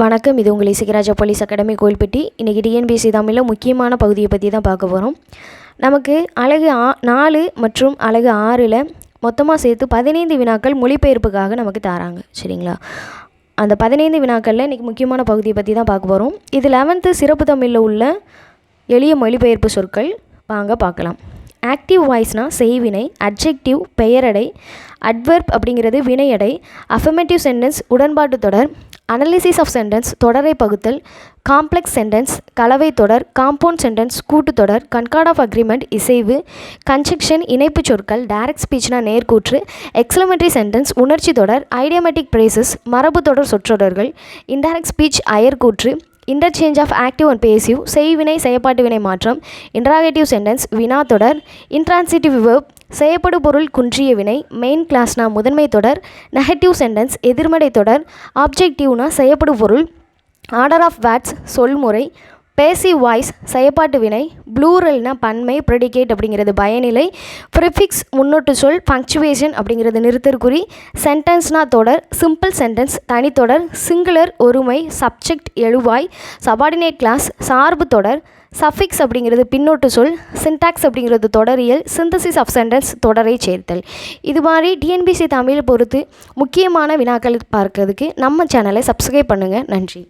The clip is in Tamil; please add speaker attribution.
Speaker 1: வணக்கம். இது உங்கள் இசைக்கராஜா போலீஸ் அகாடமி கோயில்பட்டி. இன்றைக்கி டிஎன்பிஎஸ்சி தமிழில் முக்கியமான பகுதியை பற்றி தான் பார்க்க போகிறோம் நமக்கு அழகு ஆ நாலு மற்றும் அழகு ஆறில் மொத்தமாக சேர்த்து பதினைந்து வினாக்கள் மொழிபெயர்ப்புக்காக நமக்கு தராங்க. சரிங்களா? அந்த பதினைந்து வினாக்களில் இன்றைக்கி முக்கியமான பகுதியை பற்றி தான் பார்க்க போகிறோம் இது லெவன்த்து சிறப்பு தமிழில் உள்ள எளிய மொழிபெயர்ப்பு சொற்கள். வாங்க பார்க்கலாம். ஆக்டிவ் வாய்ஸ்னால் செய்வினை அட்ஜெக்டிவ் பெயரடை அட்வெர்ப் அப்படிங்கிறது வினையடை அஃபர்மேட்டிவ் சென்டென்ஸ் உடன்பாட்டு தொடர் அனலிசிஸ் ஆஃப் சென்டென்ஸ் தொடரை பகுத்தல் காம்ப்ளெக்ஸ் சென்டென்ஸ் கலவை தொடர் காம்பவுண்ட் சென்டென்ஸ் கூட்டுத்தொடர் கன்கார்ட் ஆஃப் அக்ரிமெண்ட் இசைவு கன்ஜெக்ஷன் இணைப்பு சொற்கள் டைரக்ட் ஸ்பீச்னா நேர்கூற்று எக்ஸ்லமெண்ட்ரி சென்டென்ஸ் உணர்ச்சி தொடர் ஐடியமேட்டிக் பிரேசஸ் மரபு தொடர் சொற்றொடர்கள் indirect speech அயர்கூற்று interchange of active and passive செய்வினை செயற்பாட்டு வினை மாற்றம் இன்ட்ராகேட்டிவ் சென்டென்ஸ் வினா தொடர் இன்ட்ரான்சிட்டிவ் verb செயப்படு பொருள் குன்றிய வினை மெயின் கிளாஸ்னா முதன்மை தொடர் நெகட்டிவ் சென்டென்ஸ் எதிர்மறை தொடர் ஆப்ஜெக்டிவ்னா செயப்படு பொருள் ஆர்டர் ஆஃப் வேட்ஸ் சொல்முறை பேசி வாய்ஸ் செயப்பாட்டு வினை ப்ளூரல்னா பன்மை ப்ரெடிகேட் அப்படிங்கிறது பயனிலை ப்ரிஃபிக்ஸ் முன்னொட்டு சொல் பங்க்சுவேஷன் அப்படிங்கிறது நிறுத்தற்குறி சென்டென்ஸ்னா தொடர் சிம்பிள் சென்டென்ஸ் தனித்தொடர் சிங்குலர் ஒருமை சப்ஜெக்ட் எழுவாய் சபார்டினேட் கிளாஸ் சார்பு தொடர் சஃபிக்ஸ் அப்படிங்கிறது பின்னொட்டு சொல் சின்டாக்ஸ் அப்படிங்கிறது தொடரியல் சிந்தசிஸ் ஆஃப் சென்டென்ஸ் தொடரை சேர்த்தல். இது மாதிரி டிஎன்பிசி தமிழ் பொறுத்து முக்கியமான வினாக்கள் பார்க்கறதுக்கு நம்ம சேனலை சப்ஸ்கிரைப் பண்ணுங்கள் நன்றி.